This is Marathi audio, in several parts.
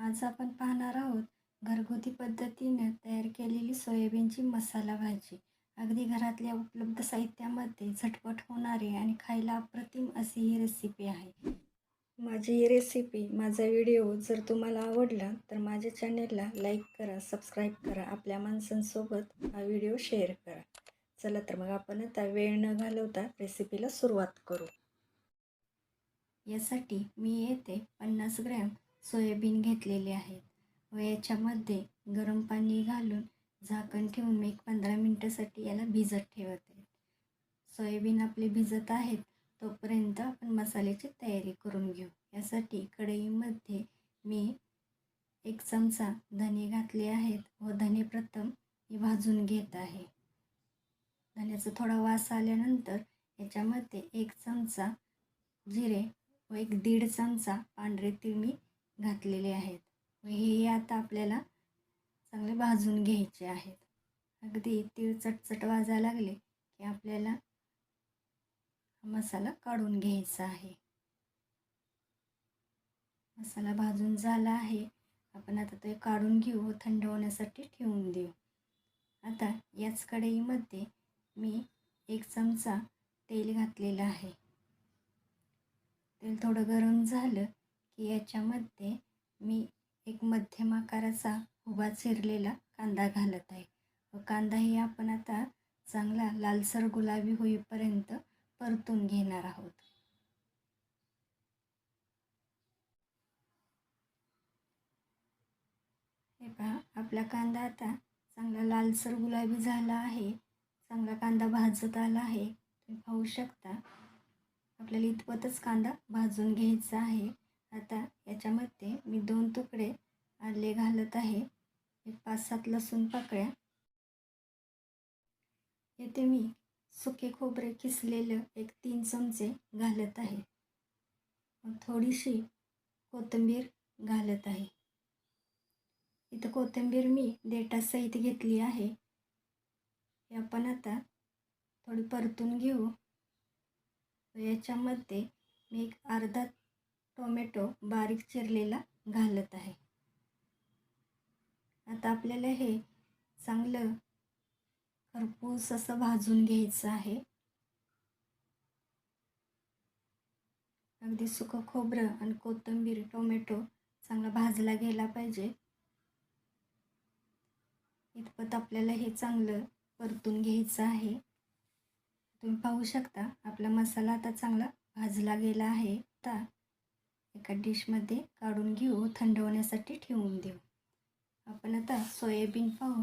आज आपण पाहणार आहोत घरगुती पद्धतीने तयार केलेली सोयाबीनची मसाला भाजी. अगदी घरातल्या उपलब्ध साहित्यामध्ये झटपट होणारी आणि खायला अप्रतिम अशी ही रेसिपी आहे. माझी ही रेसिपी माझा व्हिडिओ जर तुम्हाला आवडला तर माझ्या चॅनेलला लाईक करा सबस्क्राईब करा आपल्या माणसांसोबत हा व्हिडिओ शेअर करा. चला तर मग आपण आता वेळ न घालवता रेसिपीला सुरुवात करू. यासाठी मी येथे पन्नास ग्रॅम सोयाबीन घेतलेले आहेत. व याच्यामध्ये गरम पाणी घालून झाकण ठेवून मी एक पंधरा मिनटासाठी याला भिजत ठेवत आहे. सोयाबीन आपले भिजत आहेत तोपर्यंत आपण मसाल्याची तयारी करून घेऊ. यासाठी कढईमध्ये मी एक चमचा धने घातले आहेत व धने प्रथम मी भाजून घेत आहे. धण्याचा थोडा वास आल्यानंतर याच्यामध्ये एक चमचा जिरे व एक दीड चमचा पांढरे तीळ मी घातलेले आहेत. हे आता आपल्याला चांगले भाजून घ्यायचे आहेत. अगदी तीळ चटचट वाजायला लागले की आपल्याला हा मसाला काढून घ्यायचा आहे. मसाला भाजून झाला आहे. आपण आता ते काढून घेऊ व थंड होण्यासाठी ठेवून देऊ. आता याच कढईमध्ये मी एक चमचा तेल घातलेलं आहे. तेल थोडं गरम झालं याच्यामध्ये मी एक मध्यम आकाराचा उभा चिरलेला कांदा घालत आहे. व कांदाही आपण आता चांगला लालसर गुलाबी होईपर्यंत परतून घेणार आहोत. हे पहा आपला कांदा आता चांगला लालसर गुलाबी झाला आहे. चांगला कांदा भाजत आला आहे. तुम्ही पाहू शकता आपल्याला इतपतच कांदा भाजून घ्यायचा आहे. आता याच्यामध्ये मी दोन तुकडे आले घालत आहे. एक पाच सात लसूण पाकळ्या. येथे मी सुके खोबरे किसलेलं एक तीन चमचे घालत आहे. मग थोडीशी कोथिंबीर घालत आहे. इथं कोथिंबीर मी देठासहित घेतली आहे. हे आपण आता थोडी परतून घेऊ. याच्यामध्ये मी एक अर्धा टोमॅटो बारीक चिरलेला घालत आहे. आता आपल्याला हे चांगलं खरपूस असं भाजून घ्यायचं आहे. अगदी सुकं खोबरं आणि कोथिंबीर टोमॅटो चांगला भाजला गेला पाहिजे. इतपत आपल्याला हे चांगलं परतून घ्यायचं आहे. तुम्ही पाहू शकता आपला मसाला आता चांगला भाजला गेला आहे. आता एका डिशमध्ये काढून घेऊ थंड होण्यासाठी ठेवून देऊ. आपण आता सोयाबीन पाहू.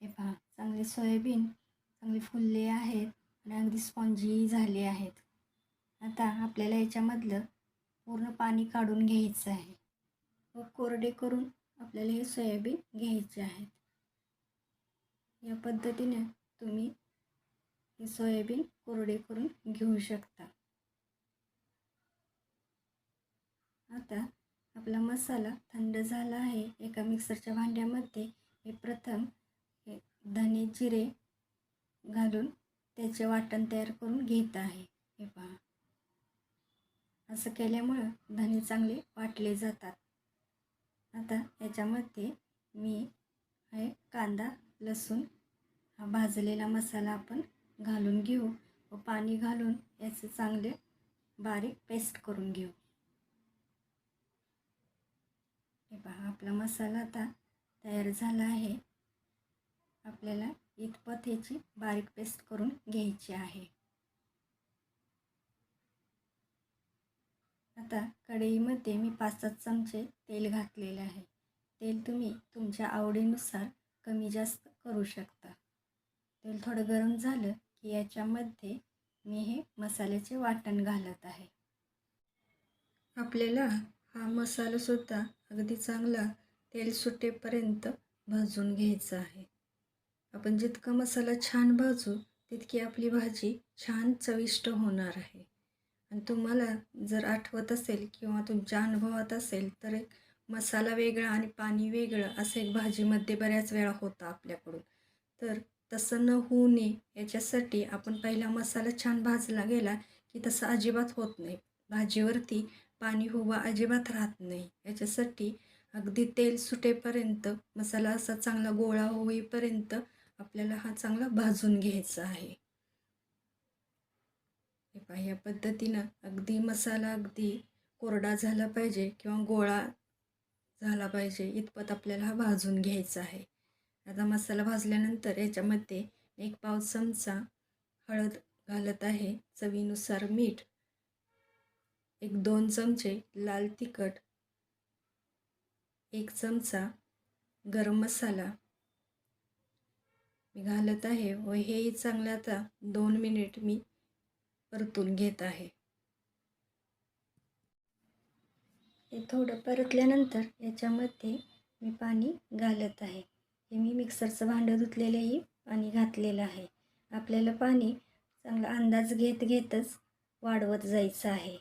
हे पहा चांगले सोयाबीन चांगले फुलले आहेत आणि अगदी स्पॉन्जी झाले आहेत. आता आपल्याला याच्यामधलं पूर्ण पाणी काढून घ्यायचं आहे. व कोरडे करून आपल्याला हे सोयाबीन घ्यायचे आहेत. या पद्धतीने तुम्ही हे सोयाबीन कोरडे करून घेऊ शकता. आता आपला मसाला थंड झाला आहे. एका मिक्सरच्या भांड्यामध्ये मी प्रथम हे धने जिरे घालून त्याचे वाटण तयार करून घेत आहे. हे पहा. असं केल्यामुळं धने चांगले वाटले जातात. आता याच्यामध्ये मी हे कांदा लसूण हा भाजलेला मसाला आपण घालून घेऊ व पाणी घालून याचे चांगले बारीक पेस्ट करून घेऊ हे पहा आपला मसाला आता तयार झाला आहे. आपल्याला इतपत ह्याची बारीक पेस्ट करून घ्यायची आहे. आता कढईमध्ये मी पाच सात चमचे तेल घातलेले आहे. तेल तुम्ही तुमच्या आवडीनुसार कमी जास्त करू शकता. तेल थोडं गरम झालं की याच्यामध्ये मी हे मसाल्याचे वाटण घालत आहे. आपल्याला हा मसालासुद्धा अगदी चांगला तेल सुटेपर्यंत भाजून घ्यायचा आहे. आपण जितका मसाला छान भाजू तितकी आपली भाजी छान चविष्ट होणार आहे. आणि तुम्हाला जर आठवत असेल किंवा तुमच्या अनुभवात असेल तर एक मसाला वेगळा आणि पाणी वेगळं असं एक भाजीमध्ये बऱ्याच वेळा होतं आपल्याकडून. तर तसं न होऊ नये याच्यासाठी आपण पहिला मसाला छान भाजला गेला की तसं अजिबात होत नाही. भाजीवरती पाणी हुवा अजिबात राहत नाही. याच्यासाठी अगदी तेल सुटेपर्यंत मसाला असा चांगला गोळा होईपर्यंत आपल्याला हा चांगला भाजून घ्यायचा आहे. या पद्धतीनं अगदी मसाला अगदी कोरडा झाला पाहिजे किंवा गोळा झाला पाहिजे इतपत आपल्याला हा भाजून घ्यायचा आहे. आता मसाला भाजल्यानंतर याच्यामध्ये एक पाव चमचा हळद घालत आहे. चवीनुसार मीठ एक दोन चमचे लाल तिखट एक चमचा गरम मसाला. मी घालत आहे व हेही चांगलं आता दोन मिनिट मी परतून घेत आहे. हे थोडं परतल्यानंतर याच्यामध्ये मी पाणी घालत आहे. हे मी मिक्सरचं भांडं धुतलेलंही पाणी घातलेलं आहे. आपल्याला पाणी चांगला अंदाज घेत घेतच वाढवत जायचं आहे.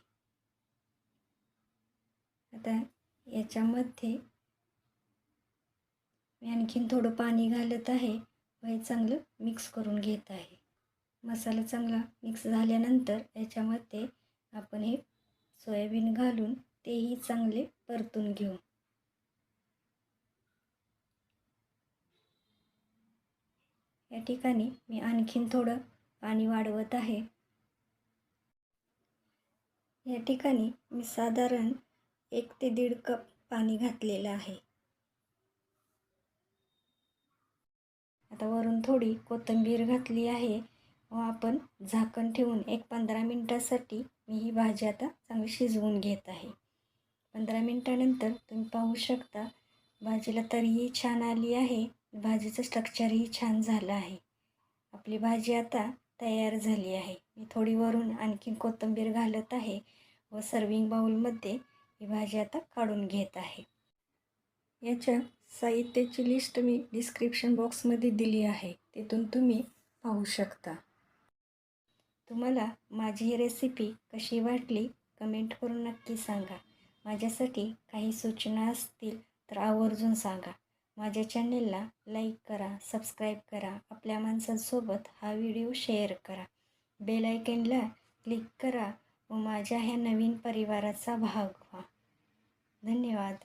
आता याच्यामध्ये मी आणखीन थोडं पाणी घालत आहे. व हे चांगलं मिक्स करून घेत आहे. मसाला चांगला मिक्स झाल्यानंतर याच्यामध्ये आपण हे सोयाबीन घालून तेही चांगले परतून घेऊ. या ठिकाणी मी आणखीन थोडं पाणी वाढवत आहे. या ठिकाणी मी साधारण एक ते दीड कप पाणी घातलेलं आहे. आता वरून थोडी कोथिंबीर घातली आहे व आपण झाकण ठेवून एक पंधरा मिनटासाठी मी ही भाजी आता चांगली शिजवून घेत आहे. पंधरा मिनटानंतर तुम्ही पाहू शकता भाजीला तरीही छान आली आहे. भाजीचं स्ट्रक्चरही छान झालं आहे. आपली भाजी आता तयार झाली आहे. मी थोडी वरून आणखी कोथिंबीर घालत आहे व सर्विंग बाऊलमध्ये ही भाजी आता काढून घेत आहे. याच्या साहित्याची लिस्ट मी डिस्क्रिप्शन बॉक्समध्ये दिली आहे. तिथून तुम्ही पाहू शकता. तुम्हाला माझी ही रेसिपी कशी वाटली कमेंट करून नक्की सांगा. माझ्यासाठी काही सूचना असतील तर आवर्जून सांगा. माझ्या चॅनेलला लाईक करा सबस्क्राईब करा. आपल्या माणसांसोबत हा व्हिडिओ शेअर करा. बेल आयकनला क्लिक करा. व माझ्या ह्या नवीन परिवाराचा भाग व्हा. धन्यवाद.